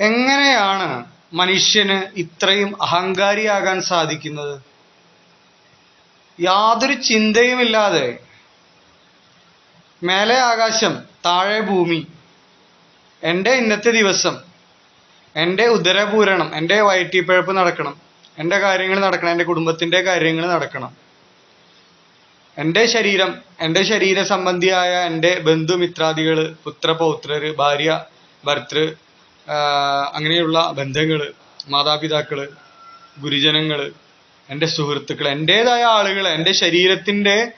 എങ്ങനെയാണ് മനുഷ്യന് ഇത്രയും അഹങ്കാരിയാകാൻ സാധിക്കുന്നത്? യാതൊരു ചിന്തയുമില്ലാതെ മേലെ ആകാശം താഴെ ഭൂമി എന്റെ ഇന്നത്തെ ദിവസം എന്റെ ഉദരപൂരണം എന്റെ വയറ്റിപ്പഴപ്പ് നടക്കണം എന്റെ കാര്യങ്ങൾ നടക്കണം എന്റെ കുടുംബത്തിന്റെ കാര്യങ്ങൾ നടക്കണം. എന്റെ ശരീരം എന്റെ ശരീര സംബന്ധിയായ എന്റെ ബന്ധുമിത്രാദികൾ പുത്രപൗത്രർ ഭാര്യ ഭർത്തൃ അങ്ങനെയുള്ള ബന്ധങ്ങൾ മാതാപിതാക്കൾ ഗുരുജനങ്ങൾ എന്റെ സുഹൃത്തുക്കൾ എന്റേതായ ആളുകൾ എന്റെ ശരീരത്തിന്റെ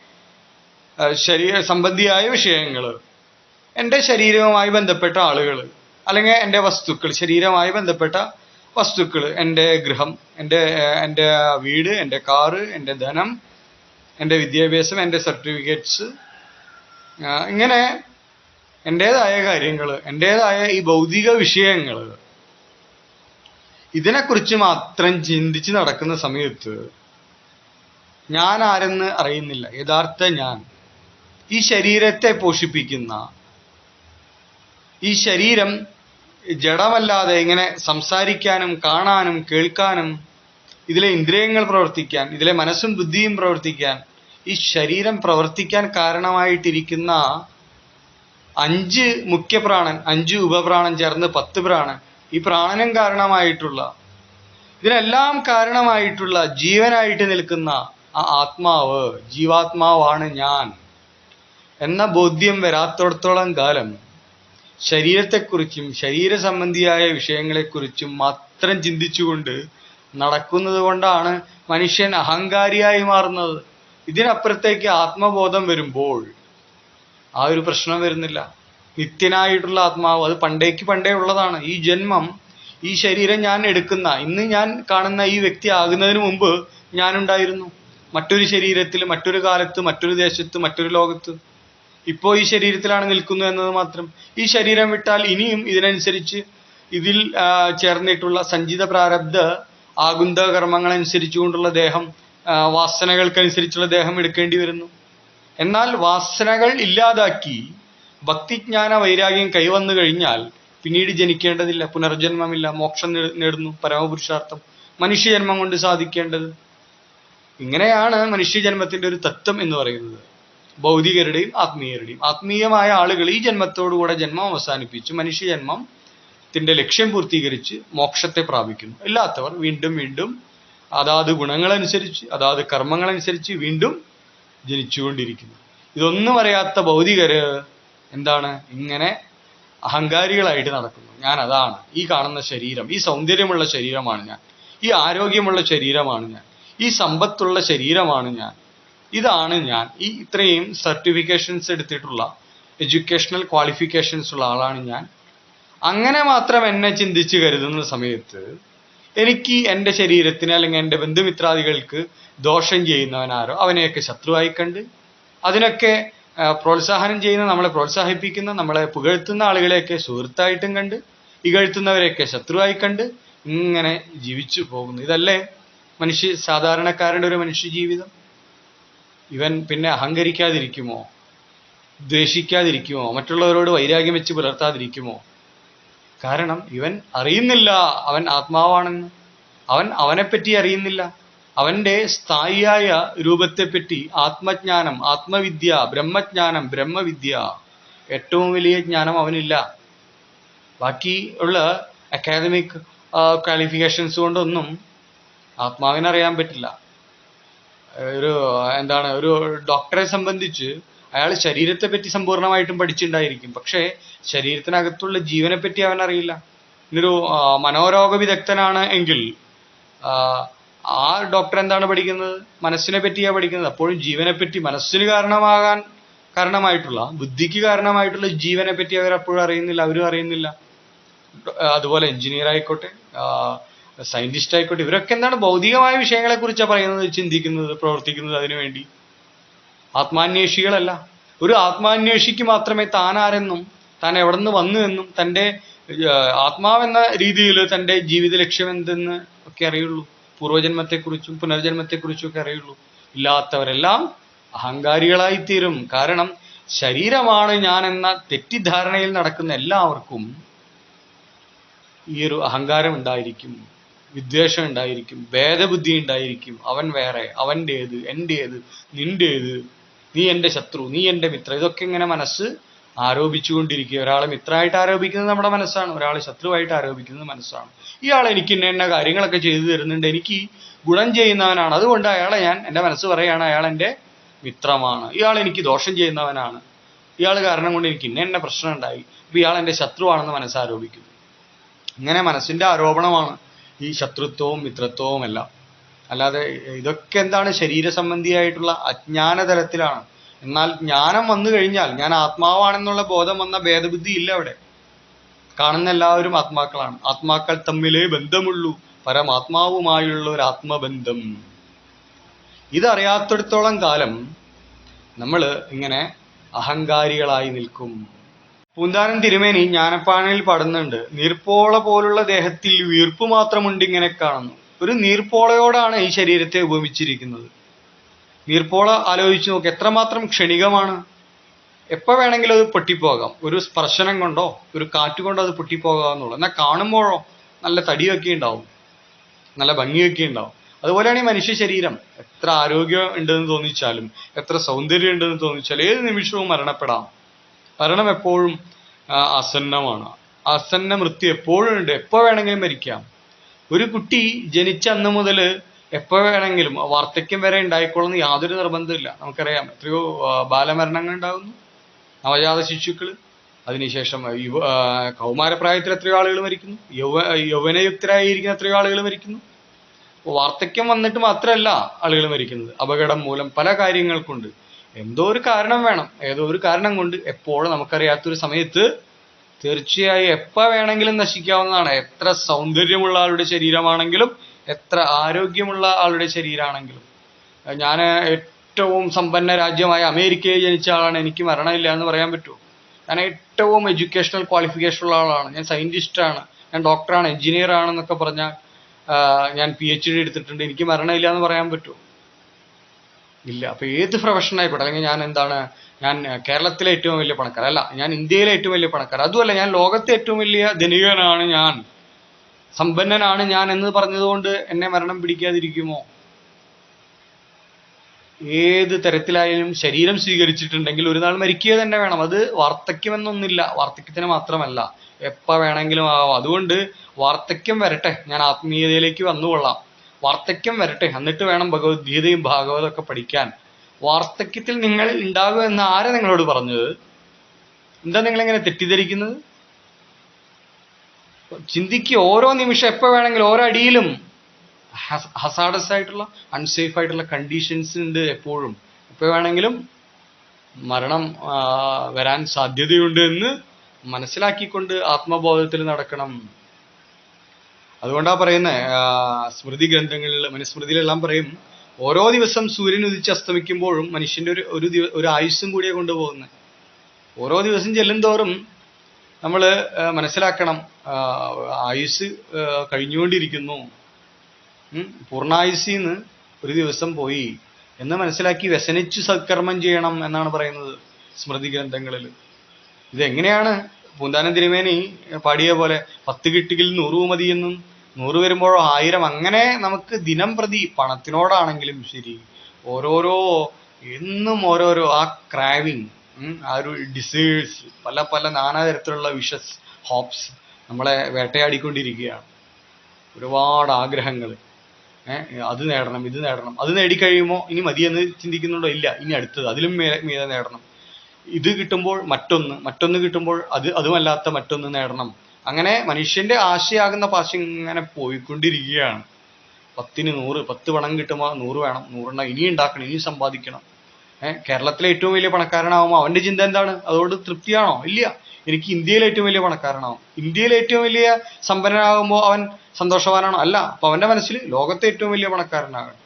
ശരീര സംബന്ധിയായ വിഷയങ്ങൾ എന്റെ ശരീരവുമായി ബന്ധപ്പെട്ട ആളുകൾ അല്ലെങ്കിൽ എന്റെ വസ്തുക്കൾ ശരീരവുമായി ബന്ധപ്പെട്ട വസ്തുക്കൾ എന്റെ ഗൃഹം എന്റെ എന്റെ വീട് എന്റെ കാറ് എന്റെ ധനം എന്റെ വിദ്യാഭ്യാസം എന്റെ സർട്ടിഫിക്കറ്റ്സ് ഇങ്ങനെ എന്റേതായ കാര്യങ്ങൾ എന്റേതായ ഈ ഭൗതിക വിഷയങ്ങൾ ഇതിനെക്കുറിച്ച് മാത്രം ചിന്തിച്ച് നടക്കുന്ന സമയത്ത് ഞാൻ ആരെന്ന് അറിയുന്നില്ല. യഥാർത്ഥ ഞാൻ. ഈ ശരീരത്തെ പോഷിപ്പിക്കുന്ന ഈ ശരീരം ജഡമല്ലാതെ ഇങ്ങനെ സംസാരിക്കാനും കാണാനും കേൾക്കാനും ഇതിലെ ഇന്ദ്രിയങ്ങൾ പ്രവർത്തിക്കാൻ ഇതിലെ മനസ്സും ബുദ്ധിയും പ്രവർത്തിക്കാൻ ഈ ശരീരം പ്രവർത്തിക്കാൻ കാരണമായിട്ടിരിക്കുന്ന അഞ്ച് മുഖ്യ പ്രാണൻ അഞ്ച് ഉപപ്രാണൻ ചേർന്ന് പത്ത് പ്രാണൻ ഈ പ്രാണനും കാരണമായിട്ടുള്ള ഇതിനെല്ലാം കാരണമായിട്ടുള്ള ജീവനായിട്ട് നിൽക്കുന്ന ആ ആത്മാവ് ജീവാത്മാവാണ് ഞാൻ എന്ന ബോധ്യം വരാത്തോടത്തോളം കാലം ശരീരത്തെക്കുറിച്ചും ശരീര സംബന്ധിയായ വിഷയങ്ങളെക്കുറിച്ചും മാത്രം ചിന്തിച്ചുകൊണ്ട് നടക്കുന്നത് കൊണ്ടാണ് മനുഷ്യൻ അഹങ്കാരിയായി മാറുന്നത്. ഇതിനപ്പുറത്തേക്ക് ആത്മബോധം വരുമ്പോൾ ആ ഒരു പ്രശ്നം വരുന്നില്ല. നിത്യനായിട്ടുള്ള ആത്മാവ് അത് പണ്ടേക്ക് പണ്ടേ ഉള്ളതാണ്. ഈ ജന്മം ഈ ശരീരം ഞാൻ എടുക്കുന്ന ഇന്ന് ഞാൻ കാണുന്ന ഈ വ്യക്തി ആകുന്നതിന് മുമ്പ് ഞാനുണ്ടായിരുന്നു. മറ്റൊരു ശരീരത്തിൽ മറ്റൊരു കാലത്ത് മറ്റൊരു ദേശത്ത് മറ്റൊരു ലോകത്ത്. ഇപ്പോൾ ഈ ശരീരത്തിലാണ് നിൽക്കുന്നു എന്നത് മാത്രം. ഈ ശരീരം വിട്ടാൽ ഇനിയും ഇതിനനുസരിച്ച് ഇതിൽ ചേർന്നിട്ടുള്ള സഞ്ചിത പ്രാരബ്ധ ആകുന്ത കർമ്മങ്ങൾ അനുസരിച്ചുകൊണ്ടുള്ള ദേഹം വാസനകൾക്കനുസരിച്ചുള്ള ദേഹം എടുക്കേണ്ടി വരുന്നു. എന്നാൽ വാസനകൾ ഇല്ലാതാക്കി ഭക്തിജ്ഞാന വൈരാഗ്യം കൈവന്നു കഴിഞ്ഞാൽ പിന്നീട് ജനിക്കേണ്ടതില്ല പുനർജന്മമില്ല മോക്ഷം നേടുന്നു പരമപുരുഷാർത്ഥം മനുഷ്യജന്മം കൊണ്ട് സാധിക്കേണ്ടത്. ഇങ്ങനെയാണ് മനുഷ്യജന്മത്തിന്റെ ഒരു തത്വം എന്ന് പറയുന്നത്. ഭൗതികരുടെയും ആത്മീയരുടെയും ആത്മീയമായ ആളുകൾ ഈ ജന്മത്തോടുകൂടെ ജന്മം അവസാനിപ്പിച്ച് മനുഷ്യജന്മത്തിന്റെ ലക്ഷ്യം പൂർത്തീകരിച്ച് മോക്ഷത്തെ പ്രാപിക്കുന്നു. ഇല്ലാത്തവർ വീണ്ടും വീണ്ടും അതാത് ഗുണങ്ങളനുസരിച്ച് അതാത് കർമ്മങ്ങളനുസരിച്ച് വീണ്ടും ജനിച്ചുകൊണ്ടിരിക്കുന്നു. ഇതൊന്നും അറിയാത്ത ഭൗതികര് എന്താണ്? ഇങ്ങനെ അഹങ്കാരികളായിട്ട് നടക്കുന്നു. ഞാൻ അതാണ് ഈ കാണുന്ന ശരീരം ഈ സൗന്ദര്യമുള്ള ശരീരമാണ് ഞാൻ. ഈ ആരോഗ്യമുള്ള ശരീരമാണ് ഞാൻ. ഈ സമ്പത്തുള്ള ശരീരമാണ് ഞാൻ. ഇതാണ് ഞാൻ. ഈ ഇത്രയും സർട്ടിഫിക്കേഷൻസ് എടുത്തിട്ടുള്ള എഡ്യൂക്കേഷണൽ ക്വാളിഫിക്കേഷൻസ് ഉള്ള ആളാണ് ഞാൻ. അങ്ങനെ മാത്രം എന്നെ ചിന്തിച്ച് കരുതുന്ന സമയത്ത് എനിക്ക് എന്റെ ശരീരത്തിന് അല്ലെങ്കിൽ എന്റെ ബന്ധുമിത്രാദികൾക്ക് ദോഷം ചെയ്യുന്നവനാരോ അവനെയൊക്കെ ശത്രുവായി കണ്ട് അതിനൊക്കെ പ്രോത്സാഹനം ചെയ്യുന്ന നമ്മളെ പ്രോത്സാഹിപ്പിക്കുന്ന നമ്മളെ പുകഴ്ത്തുന്ന ആളുകളെയൊക്കെ സുഹൃത്തായിട്ടും കണ്ട് ഇകഴ്ത്തുന്നവരെയൊക്കെ ശത്രുവായി കണ്ട് ഇങ്ങനെ ജീവിച്ചു പോകുന്നു. ഇതല്ലേ മനുഷ്യ സാധാരണക്കാരുടെ ഒരു മനുഷ്യ ജീവിതം? ഇവൻ പിന്നെ അഹങ്കരിക്കാതിരിക്കുമോ? ദ്വേഷിക്കാതിരിക്കുമോ? മറ്റുള്ളവരോട് വൈരാഗ്യം വെച്ച് പുലർത്താതിരിക്കുമോ? കാരണം ഇവൻ അറിയുന്നില്ല അവൻ ആത്മാവാണെന്ന്. അവൻ അവനെപ്പറ്റി അറിയുന്നില്ല. അവന്റെ സ്ഥായിയായ രൂപത്തെപ്പറ്റി ആത്മജ്ഞാനം ആത്മവിദ്യ ബ്രഹ്മജ്ഞാനം ബ്രഹ്മവിദ്യ ഏറ്റവും വലിയ ജ്ഞാനം അവനില്ല. ബാക്കി ഉള്ള അക്കാദമിക് ക്വാളിഫിക്കേഷൻസ് കൊണ്ടൊന്നും ആത്മാവിനെ അറിയാൻ പറ്റില്ല. ഒരു എന്താണ് ഒരു ഡോക്ടറെ സംബന്ധിച്ച് അയാൾ ശരീരത്തെ പറ്റി സമ്പൂർണമായിട്ടും പഠിച്ചിട്ടുണ്ടായിരിക്കും പക്ഷേ ശരീരത്തിനകത്തുള്ള ജീവനെ പറ്റി അവൻ അറിയില്ല ഇന്നൊരു മനോരോഗ വിദഗ്ധനാണ് എങ്കിൽ ആ, ഡോക്ടർ എന്താണ് പഠിക്കുന്നത്? മനസ്സിനെ പറ്റിയാണ് പഠിക്കുന്നത്. അപ്പോഴും ജീവനെ പറ്റി മനസ്സിന് കാരണമാകാൻ കാരണമായിട്ടുള്ള ബുദ്ധിക്ക് കാരണമായിട്ടുള്ള ജീവനെ പറ്റി അവർ അപ്പോഴും അറിയുന്നില്ല അവരും അറിയുന്നില്ല. അതുപോലെ എഞ്ചിനീയർ ആയിക്കോട്ടെ സയന്റിസ്റ്റ് ആയിക്കോട്ടെ ഇവരൊക്കെ എന്താണ് ഭൗതികമായ വിഷയങ്ങളെ കുറിച്ചാണ് പറയുന്നത് ചിന്തിക്കുന്നത് പ്രവർത്തിക്കുന്നത് അതിനു വേണ്ടി ആത്മാന്വേഷികളല്ല. ഒരു ആത്മാന്വേഷിക്ക് മാത്രമേ താൻ ആരെന്നും താൻ എവിടെ നിന്ന് വന്നു എന്നും തന്റെ ആത്മാവെന്ന രീതിയിൽ തന്റെ ജീവിത ലക്ഷ്യം എന്തെന്ന് ഒക്കെ അറിയുള്ളൂ. പൂർവജന്മത്തെക്കുറിച്ചും പുനർജന്മത്തെക്കുറിച്ചും ഒക്കെ അറിയുള്ളൂ. ഇല്ലാത്തവരെല്ലാം അഹങ്കാരികളായിത്തീരും. കാരണം ശരീരമാണ് ഞാൻ എന്ന തെറ്റിദ്ധാരണയിൽ നടക്കുന്ന എല്ലാവർക്കും ഈ ഒരു അഹങ്കാരം ഉണ്ടായിരിക്കും വിദ്വേഷം ഉണ്ടായിരിക്കും ഭേദബുദ്ധി ഉണ്ടായിരിക്കും അവൻ വേറെ അവന്റേത് എന്റേത് നിന്റേത് നീ എന്റെ ശത്രു നീ എന്റെ മിത്രം. ഇതൊക്കെ ഇങ്ങനെ മനസ്സ് ആരോപിച്ചുകൊണ്ടിരിക്കുക. ഒരാളെ മിത്രമായിട്ട് ആരോപിക്കുന്നത് നമ്മുടെ മനസ്സാണ്. ഒരാളെ ശത്രുവായിട്ട് ആരോപിക്കുന്നത് മനസ്സാണ്. ഇയാൾ എനിക്ക് ഇന്ന എന്ന കാര്യങ്ങളൊക്കെ ചെയ്തു തരുന്നുണ്ട്. എനിക്ക് ഗുണം ചെയ്യുന്നവനാണ്. അതുകൊണ്ട് അയാളെ ഞാൻ എന്റെ മനസ്സ് പറയുകയാണ് അയാൾ എന്റെ മിത്രമാണ്. ഇയാൾ എനിക്ക് ദോഷം ചെയ്യുന്നവനാണ്. ഇയാൾ കാരണം കൊണ്ട് എനിക്ക് ഇന്ന എന്നെ പ്രശ്നം ഉണ്ടായി. അപ്പൊ ഇയാൾ എന്റെ ശത്രുവാണെന്ന് മനസ്സാരോപിക്കുന്നു ഇങ്ങനെ മനസ്സിന്റെ ആരോപണമാണ് ഈ ശത്രുത്വവും മിത്രത്വവും എല്ലാം. അല്ലാതെ ഇതൊക്കെ എന്താണ് ശരീര സംബന്ധിയായിട്ടുള്ള അജ്ഞാന തലത്തിലാണ് എന്നാൽ ജ്ഞാനം വന്നു കഴിഞ്ഞാൽ ഞാൻ ആത്മാവാണെന്നുള്ള ബോധം വന്ന ഭേദബുദ്ധി ഇല്ല അവിടെ. കാണുന്ന എല്ലാവരും ആത്മാക്കളാണ്. ആത്മാക്കൾ തമ്മിലേ ബന്ധമുള്ളൂ. പരമാത്മാവുമായുള്ള ഒരു ആത്മബന്ധം. ഇതറിയാത്തിടത്തോളം കാലം നമ്മൾ ഇങ്ങനെ അഹങ്കാരികളായി നിൽക്കും. പൂന്താനം തിരുമേനി ജ്ഞാനപ്പാണയിൽ പാടുന്നുണ്ട് നീർപ്പോള പോലുള്ള ദേഹത്തിൽ വീർപ്പ് മാത്രമുണ്ട് ഇങ്ങനെ കാണുന്നു. ഒരു നീർപ്പോളയോടാണ് ഈ ശരീരത്തെ ഉപമിച്ചിരിക്കുന്നത്. നീർപ്പോള ആലോചിച്ച് നോക്ക് എത്രമാത്രം ക്ഷണികമാണ്. എപ്പോൾ വേണമെങ്കിലും അത് പൊട്ടിപ്പോകാം. ഒരു സ്പർശനം കൊണ്ടോ ഒരു കാറ്റ് കൊണ്ടോ അത് പൊട്ടിപ്പോകാമെന്നുള്ളൂ എന്നാൽ കാണുമ്പോഴോ നല്ല തടിയൊക്കെ ഉണ്ടാവും. നല്ല ഭംഗിയൊക്കെ ഉണ്ടാവും. അതുപോലെയാണ് ഈ മനുഷ്യ ശരീരം. എത്ര ആരോഗ്യം ഉണ്ടെന്ന് തോന്നിച്ചാലും എത്ര സൗന്ദര്യം ഉണ്ടെന്ന് തോന്നിച്ചാലും ഏത് നിമിഷവും മരണപ്പെടാം. മരണം എപ്പോഴും അസന്നമാണ് ആസന്ന മൃത്യു എപ്പോഴും ഉണ്ട്. എപ്പോൾ വേണമെങ്കിലും മരിക്കാം. ഒരു കുട്ടി ജനിച്ച അന്ന് മുതൽ എപ്പോ വേണമെങ്കിലും വാർദ്ധക്യം വരെ ഉണ്ടായിക്കോളുന്ന യാതൊരു നിർബന്ധമില്ല നമുക്കറിയാം എത്രയോ ബാലമരണങ്ങൾ ഉണ്ടാകുന്നു. നവജാത ശിശുക്കൾ അതിനുശേഷം യുവ കൗമാരപ്രായത്തിൽ എത്രയോ ആളുകൾ മരിക്കുന്നു. യൗവ യൗവനയുക്തരായിരിക്കുന്ന എത്രയോ ആളുകൾ മരിക്കുന്നു. വാർദ്ധക്യം വന്നിട്ട് മാത്രമല്ല ആളുകൾ മരിക്കുന്നത്. അപകടം മൂലം പല കാര്യങ്ങൾ കൊണ്ട് എന്തോ ഒരു കാരണം വേണം. ഏതോ ഒരു കാരണം കൊണ്ട് എപ്പോഴും നമുക്കറിയാത്തൊരു സമയത്ത് തീർച്ചയായും എപ്പോ വേണമെങ്കിലും നശിക്കാവുന്നതാണ്. എത്ര സൗന്ദര്യമുള്ള ആളുടെ ശരീരമാണെങ്കിലും എത്ര ആരോഗ്യമുള്ള ആളുടെ ശരീരമാണെങ്കിലും. ഞാൻ ഏറ്റവും സമ്പന്ന രാജ്യമായ അമേരിക്കയിൽ ജനിച്ച ആളാണ്. എനിക്ക് മരണമില്ല എന്ന് പറയാൻ പറ്റുമോ? ഞാൻ ഏറ്റവും എഡ്യൂക്കേഷണൽ ക്വാളിഫിക്കേഷൻ ഉള്ള ആളാണ്. ഞാൻ സയന്റിസ്റ്റ് ആണ് ഞാൻ ഡോക്ടറാണ്. എഞ്ചിനീയർ ആണെന്നൊക്കെ പറഞ്ഞാൽ ഞാൻ പി എച്ച് ഡി എടുത്തിട്ടുണ്ട്. എനിക്ക് മരണമില്ല എന്ന് പറയാൻ പറ്റുമോ? ഇല്ല. അപ്പൊ ഏത് പ്രൊഫഷൻ ആയിക്കോട്ടെ അല്ലെങ്കിൽ ഞാൻ എന്താണ് ഞാൻ കേരളത്തിലെ ഏറ്റവും വലിയ പണക്കാരൻ. അല്ല ഞാൻ ഇന്ത്യയിലെ ഏറ്റവും വലിയ പണക്കാരൻ. അതുമല്ല ഞാൻ ലോകത്തെ ഏറ്റവും വലിയ ധനികനാണ് ഞാൻ. സമ്പന്നനാണ് ഞാൻ എന്ന് പറഞ്ഞതുകൊണ്ട് എന്നെ മരണം പിടിക്കാതിരിക്കുമോ? ഏത് തരത്തിലായാലും ശരീരം സ്വീകരിച്ചിട്ടുണ്ടെങ്കിൽ ഒരു നാൾ മരിക്കുക തന്നെ വേണം. അത് വാർദ്ധക്യമെന്നൊന്നില്ല. വാർദ്ധക്യത്തിന് മാത്രമല്ല. എപ്പ വേണമെങ്കിലും ആവാം. അതുകൊണ്ട് വാർദ്ധക്യം വരട്ടെ. ഞാൻ ആത്മീയതയിലേക്ക് വന്നുകൊള്ളാം. വാർദ്ധക്യം വരട്ടെ. എന്നിട്ട് വേണം ഭഗവത്ഗീതയും ഭാഗവതം ഒക്കെ പഠിക്കാൻ. വാർദ്ധക്യത്തിൽ നിങ്ങൾ ഉണ്ടാകും എന്ന് ആരാ നിങ്ങളോട് പറഞ്ഞത്? എന്താ നിങ്ങൾ എങ്ങനെ തെറ്റിദ്ധരിക്കുന്നത്? ചിന്തിക്കുക ഓരോ നിമിഷം എപ്പോ വേണമെങ്കിലും ഓരോ അടിയിലും ഹസാഡസ് ആയിട്ടുള്ള അൺസേഫ് ആയിട്ടുള്ള കണ്ടീഷൻസ് ഉണ്ട് എപ്പോഴും. എപ്പോ വേണമെങ്കിലും മരണം വരാൻ സാധ്യതയുണ്ട് എന്ന് മനസ്സിലാക്കിക്കൊണ്ട് ആത്മബോധത്തിൽ നടക്കണം. അതുകൊണ്ടാ പറയുന്നത് സ്മൃതി ഗ്രന്ഥങ്ങളിൽ മനുസ്മൃതിയിലെല്ലാം പറയും ഓരോ ദിവസം സൂര്യൻ ഉദിച്ച് അസ്തമിക്കുമ്പോഴും മനുഷ്യന്റെ ഒരു ഒരു ദിവ ഒരു ആയുസ്സും കൂടിയേ കൊണ്ടുപോകുന്നത് ഓരോ ദിവസം ചെല്ലും തോറും നമ്മൾ മനസ്സിലാക്കണം ആയുസ് കഴിഞ്ഞുകൊണ്ടിരിക്കുന്നു. ഉം, പൂർണായുസ്സിന്ന് ഒരു ദിവസം പോയി എന്ന് മനസ്സിലാക്കി വ്യസനിച്ചു സത്കർമ്മം ചെയ്യണം എന്നാണ് പറയുന്നത് സ്മൃതി ഗ്രന്ഥങ്ങളിൽ ഇതെങ്ങനെയാണ് പൂന്താനം തിരുമേനി പാടിയ പോലെ പത്ത് കിട്ടിയിൽ നൂറ് മതിയെന്നും നൂറ് വരുമ്പോഴോ ആയിരം അങ്ങനെ നമുക്ക് ദിനം പ്രതി പണത്തിനോടാണെങ്കിലും ശരി. ഓരോരോ എന്നും ഓരോരോ ആ ക്രാവിങ് ആ ഒരു ഡിസേഴ്സ് പല പല നാനാതരത്തിലുള്ള വിഷസ് ഹോപ്സ് നമ്മളെ വേട്ടയാടിക്കൊണ്ടിരിക്കുകയാണ്. ഒരുപാട് ആഗ്രഹങ്ങൾ അത് നേടണം ഇത് നേടണം. അത് നേടിക്കഴിയുമ്പോൾ ഇനി മതിയെന്ന് ചിന്തിക്കുന്നുണ്ടോ? ഇല്ല. ഇനി അടുത്തത്. അതിലും മേലെ നേടണം. ഇത് കിട്ടുമ്പോൾ മറ്റൊന്ന് മറ്റൊന്ന് കിട്ടുമ്പോൾ അത് അതുമല്ലാത്ത മറ്റൊന്ന് നേടണം. അങ്ങനെ മനുഷ്യന്റെ ആശയാകുന്ന പാശ ഇങ്ങനെ പോയിക്കൊണ്ടിരിക്കുകയാണ്. പത്തിന് നൂറ് പത്ത് പണം കിട്ടുമ്പോൾ നൂറ് വേണം നൂറെണ്ണം ഇനി ഉണ്ടാക്കണം ഇനി സമ്പാദിക്കണം. ഏഹ് കേരളത്തിലെ ഏറ്റവും വലിയ പണക്കാരനാവുമ്പോൾ അവന്റെ ചിന്ത എന്താണ്? അതോട് തൃപ്തിയാണോ? ഇല്ല. എനിക്ക് ഇന്ത്യയിലെ ഏറ്റവും വലിയ പണക്കാരനാവും. ഇന്ത്യയിലെ ഏറ്റവും വലിയ സമ്പന്നനാകുമ്പോൾ അവൻ സന്തോഷവാനാണോ? അല്ല. അപ്പൊ അവന്റെ മനസ്സിൽ ലോകത്തെ ഏറ്റവും വലിയ പണക്കാരനാകണം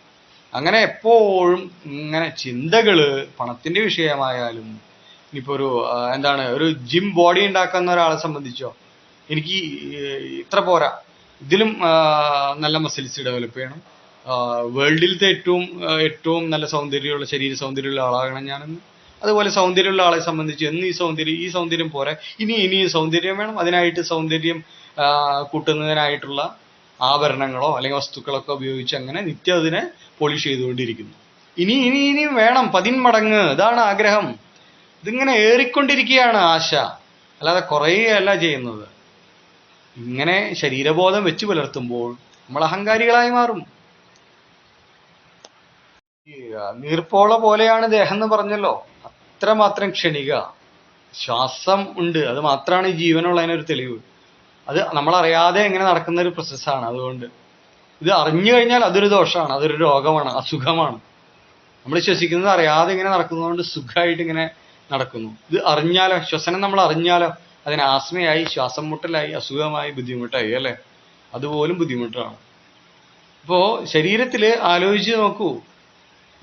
അങ്ങനെ എപ്പോഴും ഇങ്ങനെ ചിന്തകൾ പണത്തിന്റെ വിഷയമായാലും ഇനിയിപ്പോ ഒരു എന്താണ് ഒരു ജിം ബോഡി ഉണ്ടാക്കുന്ന ഒരാളെ സംബന്ധിച്ചോ എനിക്ക് ഇത്ര പോരാ. ഇതിലും നല്ല മസിൽസ് ഡെവലപ്പ് ചെയ്യണം. വേൾഡിലത്തെ ഏറ്റവും ഏറ്റവും നല്ല സൗന്ദര്യമുള്ള ശരീര സൗന്ദര്യമുള്ള ആളാകണം ഞാനെന്ന്. അതുപോലെ സൗന്ദര്യമുള്ള ആളെ സംബന്ധിച്ച് എന്ന് ഈ സൗന്ദര്യം ഈ സൗന്ദര്യം പോരെ. ഇനി ഇനിയും സൗന്ദര്യം വേണം. അതിനായിട്ട് സൗന്ദര്യം കൂട്ടുന്നതിനായിട്ടുള്ള ആഭരണങ്ങളോ അല്ലെങ്കിൽ വസ്തുക്കളൊക്കെ ഉപയോഗിച്ച് അങ്ങനെ നിത്യം അതിനെ പോളിഷ് ചെയ്തുകൊണ്ടിരിക്കുന്നു. ഇനി ഇനി ഇനിയും വേണം. പതിന്മടങ്ങ്. ഇതാണ് ആഗ്രഹം. ഇതിങ്ങനെ ഏറിക്കൊണ്ടിരിക്കുകയാണ് ആശ. അല്ലാതെ കുറയുകയല്ല ചെയ്യുന്നത്. ഇങ്ങനെ ശരീരബോധം വെച്ച് പുലർത്തുമ്പോൾ നമ്മൾ അഹങ്കാരികളായി മാറും. നീർപ്പോള പോലെയാണ് ദേഹം എന്ന് പറഞ്ഞല്ലോ. അത്രമാത്രം ക്ഷണിക. ശ്വാസം ഉണ്ട്. അത് മാത്രമാണ് ജീവനുള്ളതിനൊരു തെളിവ്. അത് നമ്മൾ അറിയാതെ എങ്ങനെ നടക്കുന്ന ഒരു പ്രോസസ്സാണ് അതുകൊണ്ട് ഇത് അറിഞ്ഞു കഴിഞ്ഞാൽ അതൊരു ദോഷമാണ്. അതൊരു രോഗമാണ്. അസുഖമാണ്. നമ്മൾ ശ്വസിക്കുന്നത് അറിയാതെ ഇങ്ങനെ നടക്കുന്നതുകൊണ്ട് സുഖമായിട്ട് ഇങ്ങനെ നടക്കുന്നു. ഇത് അറിഞ്ഞാലോ ശ്വസനം നമ്മൾ അറിഞ്ഞാലോ അതിന് ആസ്മയായി ശ്വാസം മുട്ടലായി അസുഖമായി ബുദ്ധിമുട്ടായി അല്ലേ? അതുപോലും ബുദ്ധിമുട്ടാണ്. അപ്പോൾ ശരീരത്തിൽ ആലോചിച്ച് നോക്കൂ.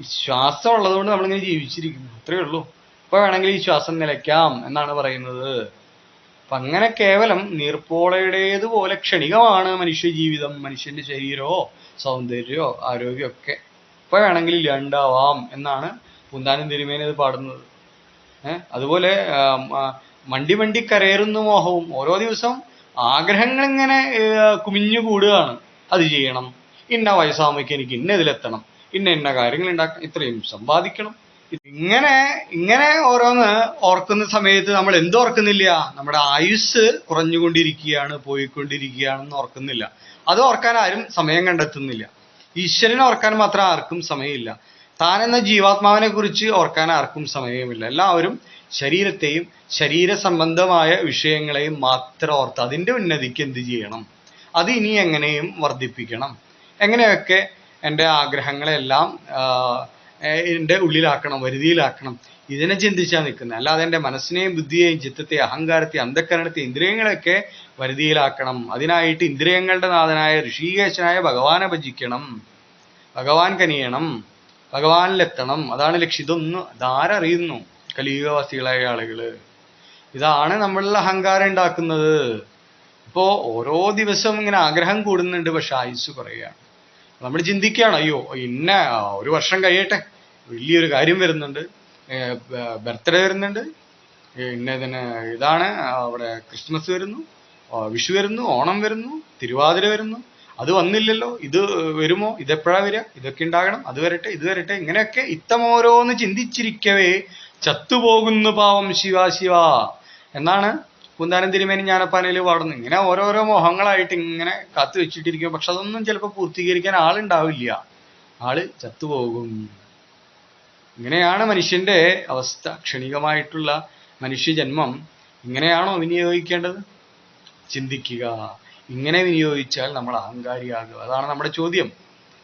ശ്വാസം ഉള്ളതുകൊണ്ട് നമ്മളിങ്ങനെ ജീവിച്ചിരിക്കുന്നു. അത്രേ ഉള്ളൂ. ഇപ്പൊ വേണമെങ്കിൽ ഈ ശ്വാസം നിലയ്ക്കാം എന്നാണ് പറയുന്നത്. അപ്പൊ അങ്ങനെ കേവലം നീർപ്പോളയുടേതുപോലെ ക്ഷണികമാണ് മനുഷ്യ ജീവിതം മനുഷ്യന്റെ ശരീരമോ സൗന്ദര്യമോ ആരോഗ്യമൊക്കെ. ഇപ്പോൾ ഇപ്പൊ വേണമെങ്കിൽ ഇല്ലാണ്ടാവാം എന്നാണ് പൂന്താനം തിരുമേനത് പാടുന്നത്. അതുപോലെ മണ്ടി മണ്ടി കരയറുന്ന മോഹവും ഓരോ ദിവസം ആഗ്രഹങ്ങൾ ഇങ്ങനെ കുമിഞ്ഞു കൂടുകയാണ്. അത് ചെയ്യണം. ഇന്ന വയസ്സാകുമ്പോഴേക്ക് എനിക്ക് ഇന്ന ഇതിലെത്തണം. ഇന്ന ഇന്ന കാര്യങ്ങൾ ഉണ്ടാക്കണം. ഇത്രയും സമ്പാദിക്കണം. ഇങ്ങനെ ഇങ്ങനെ ഓരോന്ന് ഓർക്കുന്ന സമയത്ത് നമ്മൾ എന്ത് ഓർക്കുന്നില്ല? നമ്മുടെ ആയുസ് കുറഞ്ഞുകൊണ്ടിരിക്കുകയാണ് പോയിക്കൊണ്ടിരിക്കുകയാണെന്ന് ഓർക്കുന്നില്ല. അത് ഓർക്കാൻ ആരും സമയം കണ്ടെത്തുന്നില്ല. ഈശ്വരനെ ഓർക്കാൻ മാത്രം ആർക്കും സമയമില്ല. താൻ എന്ന ജീവാത്മാവിനെ കുറിച്ച് ഓർക്കാൻ ആർക്കും സമയമില്ല എല്ലാവരും ശരീരത്തെയും ശരീര സംബന്ധമായ വിഷയങ്ങളെയും മാത്രം ഓർത്ത് അതിന്റെ ഉന്നതിക്ക് എന്ത് ചെയ്യണം? അത് ഇനി എങ്ങനെയും വർദ്ധിപ്പിക്കണം. എങ്ങനെയൊക്കെ എന്റെ ആഗ്രഹങ്ങളെല്ലാം എന്റെ ഉള്ളിലാക്കണം വരുതിയിലാക്കണം ഇതിനെ ചിന്തിച്ചാ നിൽക്കുന്നത്. അല്ലാതെ എന്റെ മനസ്സിനെയും ബുദ്ധിയെയും ചിത്തത്തെ അഹങ്കാരത്തെ അന്ധക്കരണത്തെ ഇന്ദ്രിയങ്ങളെയൊക്കെ വരുതിയിലാക്കണം. അതിനായിട്ട് ഇന്ദ്രിയങ്ങളുടെ നാഥനായ ഋഷികേശനായ ഭഗവാനെ ഭജിക്കണം. ഭഗവാൻ കനിയണം. ഭഗവാനിലെത്തണം. അതാണ് ലക്ഷ്യം. ഇതൊന്നും ഇതാരറിയുന്നു? കലിയുഗവാസികളായ ആളുകൾ. ഇതാണ് നമ്മളിൽ അഹങ്കാരം ഉണ്ടാക്കുന്നത്. ഇപ്പോ ഓരോ ദിവസവും ഇങ്ങനെ ആഗ്രഹം കൂടുന്നുണ്ട്. പക്ഷെ ആയുസ് കുറയുകയാണ്. നമ്മൾ ചിന്തിക്കുകയാണ് അയ്യോ ഇന്ന ഒരു വർഷം കഴിയട്ടെ. വലിയൊരു കാര്യം വരുന്നുണ്ട്. ബർത്ത്ഡേ വരുന്നുണ്ട്. പിന്നെ ഇതിന് ഇതാണ് അവിടെ ക്രിസ്മസ് വരുന്നു. വിഷു വരുന്നു ഓണം വരുന്നു തിരുവാതിര വരുന്നു. അത് വന്നില്ലല്ലോ ഇത് വരുമോ ഇതെപ്പോഴാ വരിക ഇതൊക്കെ ഉണ്ടാകണം അത് വരട്ടെ ഇത് വരട്ടെ ഇങ്ങനെയൊക്കെ ഇത്തമോരോന്ന് ചിന്തിച്ചിരിക്കവേ ചത്തുപോകുന്നു പാവം ശിവ ശിവ. എന്നാണ് കുന്താനം തിരുമേനി ജ്ഞാനപ്പാനയിൽ പാടുന്നു ഇങ്ങനെ ഓരോരോ മോഹങ്ങളായിട്ട് ഇങ്ങനെ കാത്തു വെച്ചിട്ടിരിക്കും. പക്ഷെ അതൊന്നും ചിലപ്പോൾ പൂർത്തീകരിക്കാൻ ആളുണ്ടാവില്ല. ആൾ ചത്തുപോകും. ഇങ്ങനെയാണ് മനുഷ്യന്റെ അവസ്ഥ. ക്ഷണികമായിട്ടുള്ള മനുഷ്യജന്മം ഇങ്ങനെയാണോ വിനിയോഗിക്കേണ്ടത്? ചിന്തിക്കുക. ഇങ്ങനെ വിനിയോഗിച്ചാൽ നമ്മൾ അഹങ്കാരിയാകുക. അതാണ് നമ്മുടെ ചോദ്യം.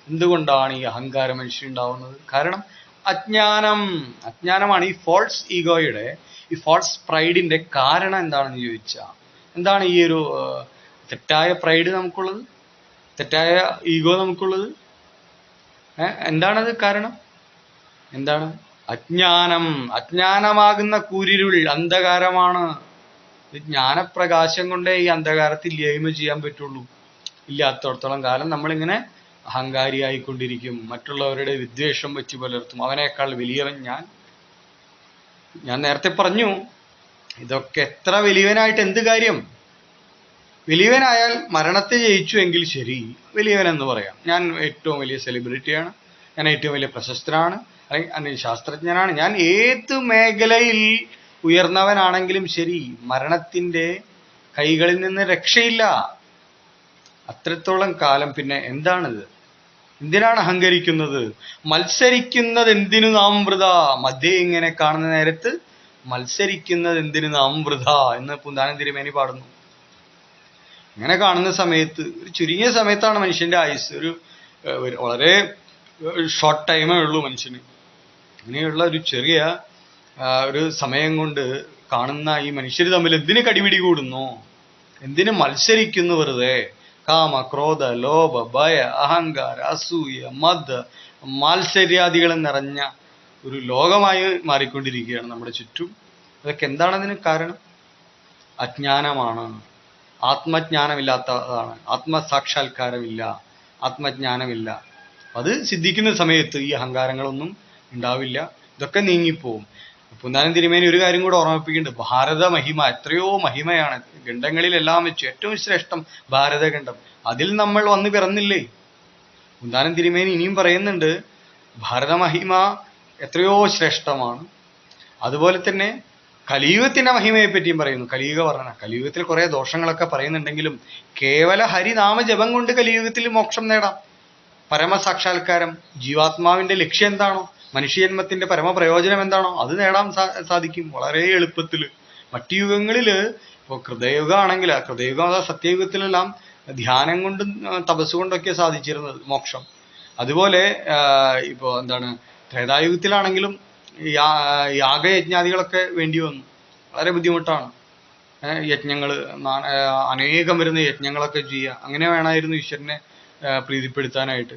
എന്തുകൊണ്ടാണ് ഈ അഹങ്കാരം മനുഷ്യനുണ്ടാവുന്നത് കാരണം അജ്ഞാനം അജ്ഞാനമാണ് ഈ ഫോൾസ് ഈഗോയുടെ ഈ ഫോൾസ് പ്രൈഡിന്റെ കാരണം എന്താണെന്ന് ചോദിച്ചാൽ എന്താണ് ഈ ഒരു തെറ്റായ പ്രൈഡ് നമുക്കുള്ളത്? തെറ്റായ ഈഗോ നമുക്കുള്ളത്? എന്താണത് കാരണം? എന്താണ്? അജ്ഞാനം. അജ്ഞാനമാകുന്ന കൂരിരുൾ അന്ധകാരമാണ്. ജ്ഞാനപ്രകാശം കൊണ്ടേ ഈ അന്ധകാരത്തിൽ ഇല്ലായ്മ ചെയ്യാൻ പറ്റുള്ളൂ. ഇല്ലാത്തടത്തോളം കാലം നമ്മളിങ്ങനെ അഹങ്കാരിയായിക്കൊണ്ടിരിക്കും. മറ്റുള്ളവരുടെ വിദ്വേഷം വെച്ച് പുലർത്തും. അവനേക്കാൾ വലിയവൻ ഞാൻ. ഞാൻ നേരത്തെ പറഞ്ഞു ഇതൊക്കെ എത്ര വലിയവനായിട്ട് എന്ത് കാര്യം? വലിയവനായാൽ മരണത്തെ ജയിച്ചു എങ്കിൽ ശരി വലിയവൻ എന്ന് പറയാം. ഞാൻ ഏറ്റവും വലിയ സെലിബ്രിറ്റിയാണ് ഞാൻ ഏറ്റവും വലിയ പ്രശസ്തനാണ്. അല്ലെങ്കിൽ ശാസ്ത്രജ്ഞനാണ്. ഞാൻ ഏത് മേഖലയിൽ ഉയർന്നവനാണെങ്കിലും ശരി മരണത്തിന്റെ കൈകളിൽ നിന്ന് രക്ഷയില്ല. അത്രത്തോളം കാലം പിന്നെ എന്താണിത്? എന്തിനാണ് അഹങ്കരിക്കുന്നത്? മത്സരിക്കുന്നത് എന്തിനു നാം വൃത? മധ്യേ ഇങ്ങനെ കാണുന്ന നേരത്ത് മത്സരിക്കുന്നത് എന്തിനു നാം വൃത എന്ന് പുന്താനം തിരുമേനി പാടുന്നു. ഇങ്ങനെ കാണുന്ന സമയത്ത് ഒരു ചുരുങ്ങിയ സമയത്താണ് മനുഷ്യന്റെ ആയുസ്. ഒരു വളരെ ഷോർട്ട് ടൈമേ ഉള്ളൂ മനുഷ്യന്. ഇങ്ങനെയുള്ള ഒരു ചെറിയ ഒരു സമയം കൊണ്ട് കാണുന്ന ഈ മനുഷ്യർ തമ്മിൽ എന്തിന് കടിപിടി കൂടുന്നു? എന്തിന് മത്സരിക്കുന്നു വെറുതെ? കാമ ക്രോധ ലോഭ ഭയ അഹങ്കാര അസൂയ മദ മാത്സര്യാദികൾ നിറഞ്ഞ ഒരു ലോകമായി മാറിക്കൊണ്ടിരിക്കുകയാണ് നമ്മുടെ ചുറ്റും. അതൊക്കെ എന്താണ് അതിന് കാരണം? അജ്ഞാനമാണ്. ആത്മജ്ഞാനമില്ലാത്തതാണ്. ആത്മസാക്ഷാത്കാരമില്ല. ആത്മജ്ഞാനമില്ല. അത് സിദ്ധിക്കുന്ന സമയത്ത് ഈ അഹങ്കാരങ്ങളൊന്നും ഉണ്ടാവില്ല. ഇതൊക്കെ നീങ്ങിപ്പോവും. പുന്നാനം തിരുമേനി ഒരു കാര്യം കൂടെ ഓർമ്മിപ്പിക്കുന്നുണ്ട്. ഭാരത മഹിമ എത്രയോ മഹിമയാണ്. ഗണ്ഡങ്ങളിലെല്ലാം വെച്ച് ഏറ്റവും ശ്രേഷ്ഠം ഭാരതഖണ്ഡം അതിൽ നമ്മൾ വന്ന് പിറന്നില്ലേ? പുന്നാനം തിരുമേനി ഇനിയും പറയുന്നുണ്ട് ഭാരത മഹിമ എത്രയോ ശ്രേഷ്ഠമാണ്. അതുപോലെ തന്നെ കലിയുഗത്തിന്റെ മഹിമയെ പറ്റിയും പറയുന്നു. കലിയുഗ വർണന കലിയുഗത്തിൽ കുറെ ദോഷങ്ങളൊക്കെ പറയുന്നുണ്ടെങ്കിലും കേവല ഹരിനാമ ജപം കൊണ്ട് കലിയുഗത്തിൽ മോക്ഷം നേടാം. പരമസാക്ഷാത്കാരം. ജീവാത്മാവിന്റെ ലക്ഷ്യം എന്താണോ? മനുഷ്യജന്മത്തിന്റെ പരമപ്രയോജനം എന്താണോ അത് നേടാൻ സാധിക്കും വളരെ എളുപ്പത്തിൽ മറ്റു യുഗങ്ങളിൽ ഇപ്പൊ കൃതയുഗമാണെങ്കിൽ കൃതയുഗം അതാ സത്യയുഗത്തിലെല്ലാം ധ്യാനം കൊണ്ടും ആ, തപസ് കൊണ്ടൊക്കെ സാധിച്ചിരുന്നത് മോക്ഷം. അതുപോലെ ഇപ്പോൾ ഇപ്പൊ എന്താണ് ത്രേതായുഗത്തിലാണെങ്കിലും യാഗയജ്ഞാദികളൊക്കെ വേണ്ടി വന്നു. വളരെ ബുദ്ധിമുട്ടാണ്. ഏഹ് അനേകം വരുന്ന യജ്ഞങ്ങളൊക്കെ ചെയ്യുക അങ്ങനെ വേണമായിരുന്നു ഈശ്വരനെ പ്രീതിപ്പെടുത്താനായിട്ട്.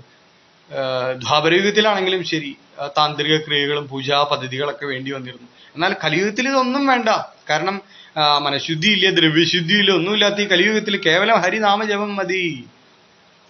ദ്വാപരയുഗത്തിലാണെങ്കിലും ശരി താന്ത്രിക ക്രിയകളും പൂജാ പദ്ധതികളൊക്കെ വേണ്ടി വന്നിരുന്നു. എന്നാൽ കലിയുഗത്തിൽ ഇതൊന്നും വേണ്ട. കാരണം ആ, മനഃശുദ്ധിയില്ല ദ്രവ്യശുദ്ധിയില്ല ഒന്നുമില്ലാത്ത ഈ കലിയുഗത്തിൽ കേവലം ഹരിനാമജപം മതി.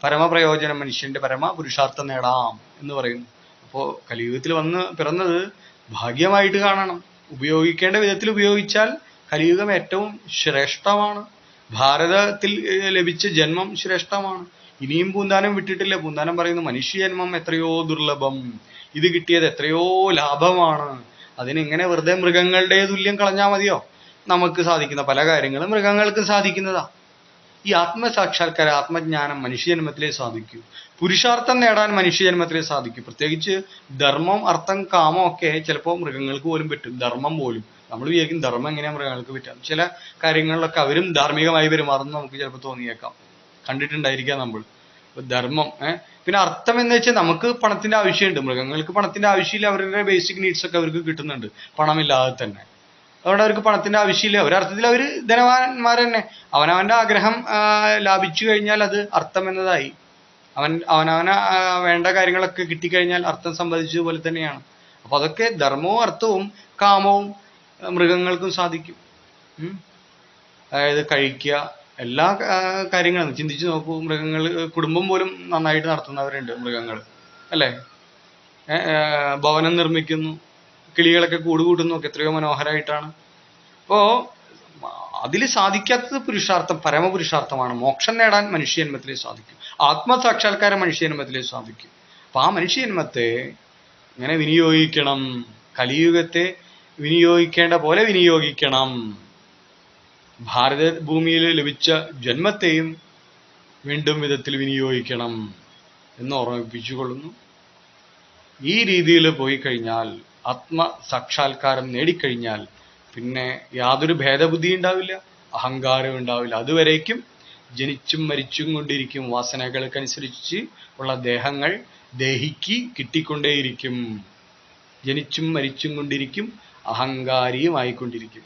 പരമപ്രയോജനം മനുഷ്യന്റെ പരമ പുരുഷാർത്ഥം നേടാം എന്ന് പറയുന്നു. അപ്പോൾ കലിയുഗത്തിൽ വന്ന് പിറന്നത് ഭാഗ്യമായിട്ട് കാണണം. ഉപയോഗിക്കേണ്ട വിധത്തിൽ ഉപയോഗിച്ചാൽ കലിയുഗം ഏറ്റവും ശ്രേഷ്ഠമാണ്. ഭാരതത്തിൽ ലഭിച്ച ജന്മം ശ്രേഷ്ഠമാണ്. ഇനിയും പൂന്താനം വിട്ടിട്ടില്ല. പൂന്താനം പറയുന്നു മനുഷ്യജന്മം എത്രയോ ദുർലഭം. ഇത് കിട്ടിയത് എത്രയോ ലാഭമാണ്. അതിനെങ്ങനെ വെറുതെ മൃഗങ്ങളുടെ തുല്യം കളഞ്ഞാൽ മതിയോ? നമുക്ക് സാധിക്കുന്ന പല കാര്യങ്ങളും മൃഗങ്ങൾക്ക് സാധിക്കുന്നതാ. ഈ ആത്മസാക്ഷാത്കാര ആത്മജ്ഞാനം മനുഷ്യജന്മത്തിലേ സാധിക്കൂ. പുരുഷാർത്ഥം നേടാൻ മനുഷ്യജന്മത്തിലേ സാധിക്കൂ. പ്രത്യേകിച്ച് ധർമ്മം അർത്ഥം കാമം ഒക്കെ ചിലപ്പോൾ മൃഗങ്ങൾക്ക് പോലും പറ്റും. ധർമ്മം പോലും. നമ്മൾ വിചാരിക്കും ധർമ്മം എങ്ങനെയാണ് മൃഗങ്ങൾക്ക് പറ്റാം. ചില കാര്യങ്ങളിലൊക്കെ അവരും ധാർമ്മികമായി പെരുമാറുന്നു നമുക്ക് ചിലപ്പോൾ തോന്നിയേക്കാം. കണ്ടിട്ടുണ്ടായിരിക്കാം നമ്മൾ. ധർമ്മം ഏഹ് പിന്നെ അർത്ഥം എന്ന് വെച്ചാൽ നമുക്ക് പണത്തിന്റെ ആവശ്യമുണ്ട്. മൃഗങ്ങൾക്ക് പണത്തിന്റെ ആവശ്യമില്ല അവരുടെ ബേസിക് നീഡ്സ് ഒക്കെ അവർക്ക് കിട്ടുന്നുണ്ട്. പണമില്ലാതെ തന്നെ. അതുകൊണ്ട് അവർക്ക് പണത്തിന്റെ ആവശ്യമില്ല. ഒരർത്ഥത്തിൽ അവർ ധനവാന്മാർ തന്നെ അവനവന്റെ ആഗ്രഹം ലാഭിച്ചു കഴിഞ്ഞാൽ അത് അർത്ഥം എന്നതായി. അവൻ അവനവന് വേണ്ട കാര്യങ്ങളൊക്കെ കിട്ടിക്കഴിഞ്ഞാൽ അർത്ഥം സംബന്ധിച്ചതുപോലെ തന്നെയാണ്. അപ്പൊ അതൊക്കെ ധർമ്മവും അർത്ഥവും കാമവും മൃഗങ്ങൾക്കും സാധിക്കും. അതായത് കഴിക്കുക എല്ലാ കാര്യങ്ങളും. ചിന്തിച്ചു നോക്കൂ മൃഗങ്ങൾ കുടുംബം പോലും നന്നായിട്ട് നടത്തുന്നവരുണ്ട് മൃഗങ്ങൾ. അല്ലേ? ഭവനം നിർമ്മിക്കുന്നു കിളികളൊക്കെ കൂട് കൂട്ടുന്നു ഒക്കെ എത്രയോ മനോഹരമായിട്ടാണ് അപ്പോ അതിൽ സാധിക്കാത്തത് പുരുഷാർത്ഥം പരമപുരുഷാർത്ഥമാണ്. മോക്ഷം നേടാൻ മനുഷ്യജന്മത്തിലേ സാധിക്കും. ആത്മസാക്ഷാത്കാരം മനുഷ്യജന്മത്തിലേ സാധിക്കും. അപ്പൊ ആ മനുഷ്യജന്മത്തെ ഇങ്ങനെ വിനിയോഗിക്കണം. കലിയുഗത്തെ വിനിയോഗിക്കേണ്ട പോലെ വിനിയോഗിക്കണം. ഭാരത ഭൂമിയിൽ ലഭിച്ച ജന്മത്തെയും വീണ്ടും വിധത്തിൽ വിനിയോഗിക്കണം എന്ന് ഓർമ്മിപ്പിച്ചുകൊള്ളുന്നു. ഈ രീതിയിൽ പോയി കഴിഞ്ഞാൽ ആത്മസാക്ഷാത്കാരം നേടിക്കഴിഞ്ഞാൽ പിന്നെ യാതൊരു ഭേദബുദ്ധി ഉണ്ടാവില്ല അഹങ്കാരം ഉണ്ടാവില്ല. അതുവരേക്കും ജനിച്ചും മരിച്ചും കൊണ്ടിരിക്കും വാസനകൾക്കനുസരിച്ച് ഉള്ള ദേഹങ്ങൾ ദേഹിക്ക് കിട്ടിക്കൊണ്ടേയിരിക്കും. ജനിച്ചും മരിച്ചും കൊണ്ടിരിക്കും അഹങ്കാരിയുമായിക്കൊണ്ടിരിക്കും